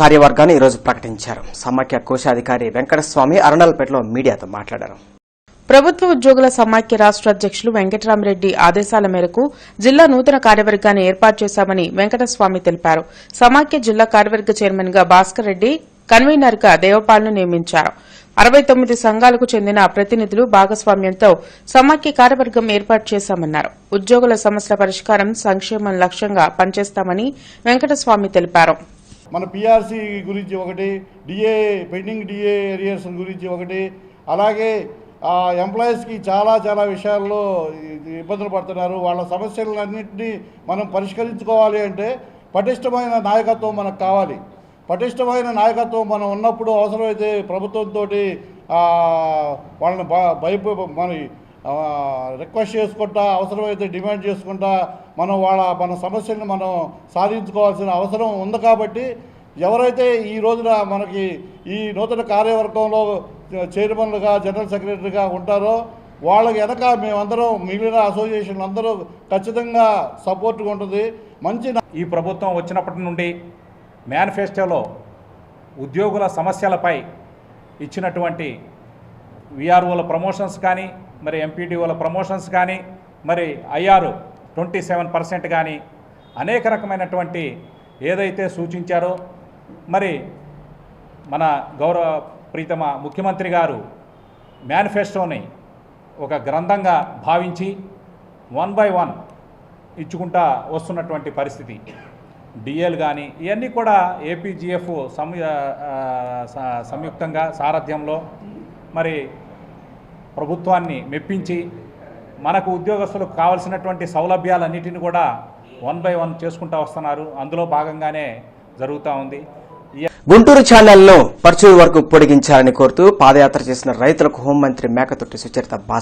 కార్యవర్గాన్ని ఈరోజు ప్రకటించారు. సమాఖ్య కోశాధికారి వెంకటస్వామి అరణాలపేటలో మీడియాతో మాట్లాడారు. ప్రభుత్వ ఉద్యోగుల సమాఖ్య రాష్ట్ర అధ్యక్షులు వెంకటరామరెడ్డి ఆదేశాల మేరకు జిల్లా నూతన కార్యవర్గాన్ని ఏర్పాటు చేశామని వెంకటస్వామి తెలిపారు. సమాఖ్య జిల్లా కార్యవర్గ చైర్మన్గా భాస్కర్ రెడ్డి కన్వీనర్గా దేవపాలను నియమించారు. అరవై తొమ్మిది సంఘాలకు చెందిన ప్రతినిధులు భాగస్వామ్యంతో సమాఖ్య కార్యవర్గం ఏర్పాటు చేశామన్నారు. ఉద్యోగుల సమస్యల పరిష్కారం సంక్షేమం లక్ష్యంగా పనిచేస్తామని వెంకటస్వామి తెలిపారు. మన పిఆర్సీ గురించి ఒకటి డిఏ పెండింగ్ డిఏ ఏరియర్స్ గురించి ఒకటి అలాగే ఎంప్లాయీస్కి చాలా చాలా విషయాల్లో ఇబ్బందులు పడుతున్నారు. వాళ్ళ సమస్యలన్నింటినీ మనం పరిష్కరించుకోవాలి అంటే పటిష్టమైన నాయకత్వం మనకు కావాలి. పటిష్టమైన నాయకత్వం మనం ఉన్నప్పుడు అవసరమైతే ప్రభుత్వంతో వాళ్ళని భయప మన రిక్వెస్ట్ చేసుకుంటా అవసరమైతే డిమాండ్ చేసుకుంటా మనం వాళ్ళ మన సమస్యలను మనం సాధించుకోవాల్సిన అవసరం ఉంది కాబట్టి ఎవరైతే ఈ రోజున మనకి ఈ నూతన కార్యవర్గంలో చైర్మన్లుగా జనరల్ సెక్రటరీగా ఉంటారో వాళ్ళకి వెనక మేమందరం మిగిలిన అసోసియేషన్లు అందరూ ఖచ్చితంగా సపోర్ట్గా ఉంటుంది. మంచి ఈ ప్రభుత్వం వచ్చినప్పటి నుండి మేనిఫెస్టోలో ఉద్యోగుల సమస్యలపై ఇచ్చినటువంటి విఆర్ఓల ప్రమోషన్స్ కానీ మరి ఎంపీడీఓల ప్రమోషన్స్ కానీ మరి ఐఆర్ ట్వంటీ సెవెన్ పర్సెంట్ కానీ అనేక రకమైనటువంటి ఏదైతే సూచించారో మరి మన గౌరవ ప్రీతమ ముఖ్యమంత్రి గారు మేనిఫెస్టోని ఒక గ్రంథంగా భావించి వన్ బై వన్ ఇచ్చుకుంటా వస్తున్నటువంటి పరిస్థితి. డిఎల్ కానీ ఇవన్నీ కూడా ఏపీజీఎఫ్ సంయుక్తంగా సారథ్యంలో మరి ప్రభుత్వాన్ని మెప్పించి మనకు ఉద్యోగస్తులకు కావలసినటువంటి సౌలభ్యాలన్నిటిని కూడా వన్ బై వన్ చేసుకుంటూ వస్తున్నారు. అందులో భాగంగానే జరుగుతూ ఉంది. గుంటూరు ఛానల్ను పర్చూరు వరకు పొడిగించాలని కోరుతూ పాదయాత్ర చేసిన రైతులకు హోంమంత్రి మేకతొట్టి సుచరిత